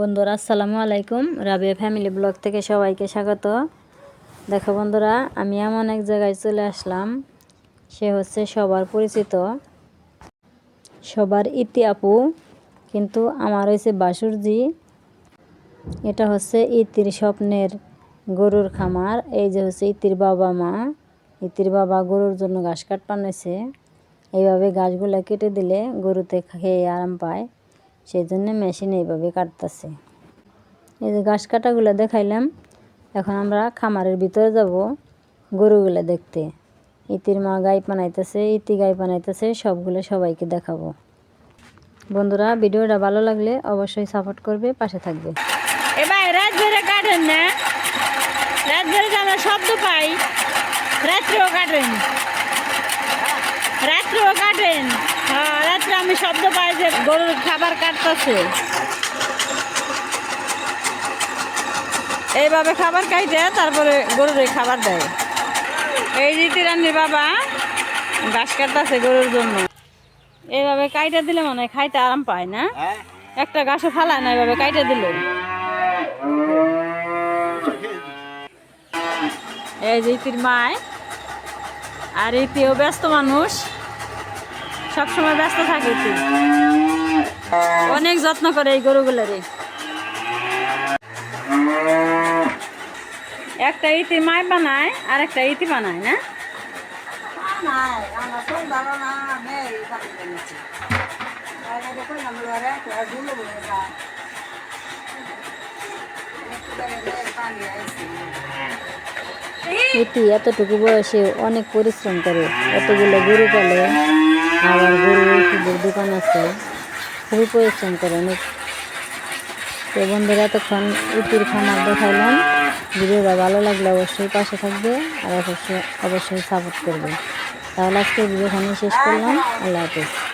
বন্ধুরা, আসসালামু আলাইকুম। রাবিয়া ফ্যামিলি ব্লগ থেকে সবাইকে স্বাগত। দেখো বন্ধুরা, আমি এমন এক জায়গায় চলে আসলাম। সে হচ্ছে সবার পরিচিত। সবার ইতি আপু, কিন্তু আমার হয়েছে বাসুরজি। এটা হচ্ছে ইতির স্বপ্নের গরুর খামার। এই যে হচ্ছে ইতির বাবা মা। ইতির বাবা গরুর জন্য ঘাস কাট এইভাবে ঘাসগুলো কেটে দিলে গরুতে খেয়ে আরাম পায়। সেই জন্য মেশিন এইভাবে কাটতেছে। এই যে ঘাস কাটাগুলো দেখাইলাম, এখন আমরা খামারের ভিতরে যাব গরুগুলো দেখতে। ইতির মা গাই বানাইতেছে, ইতি গাই বানাইতেছে, সবগুলো সবাইকে দেখাবো। বন্ধুরা, ভিডিওটা ভালো লাগলে অবশ্যই সাপোর্ট করবে, পাশে থাকবে। এবার রাত কাটেন না। আমরা পাই, রাত্রেও কাটেন রাত্রেও কাটেন হ্যাঁ রাত্রে আমি শব্দ পাই যে গরুর খাবার কাটতেছে। এইভাবে খাবার খাইতে তারপরে গরুর খাবার দেয়। এই রীতি রান্নির বাবা ঘাস কাটতেছে গরুর জন্য। এইভাবে কাইটা দিলে মনে হয় খাইতে আরাম পায় না? একটা গাছে ফালায় না এইভাবে কাইটা দিলে। এই যে ইতির মায় আর ইতিও ব্যস্ত মানুষ। সবসময় ব্যস্ত থাকে অনেক যত্ন করে এই গরুগুলারে একটা ইতি মায় বানায় আর একটা ইতি বানায়, না? ইতি এতটুকু বয়সে অনেক পরিশ্রম করে, এতগুলো গরু পালে। আবার গরু ওষুধের দোকান আছে। খুবই পরিশ্রম করে অনেক। তো বন্ধুরা, এতক্ষণ ইতির খামার দেখাইলাম। ভিডিওটা ভালো লাগলে অবশ্যই পাশে থাকবে আর অবশ্যই অবশ্যই সাপোর্ট করবে। তাহলে আজকে ভিডিওখানে শেষ করলাম। আল্লাহ হাফিজ।